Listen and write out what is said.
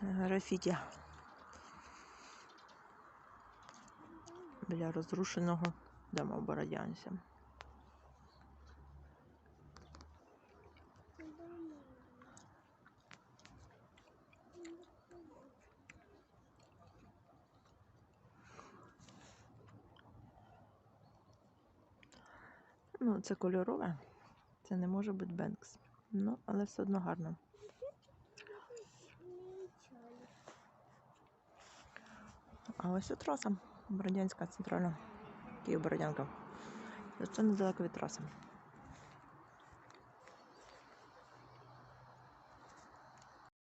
графіті. Біля розрушеного дому Бородянця. Ну, це кольорове. Це не може бути Бенкс. Ну, але все одно гарно. А ось і траса. Бородянська центральна. Київ Бородянка. Це недалеко від траси.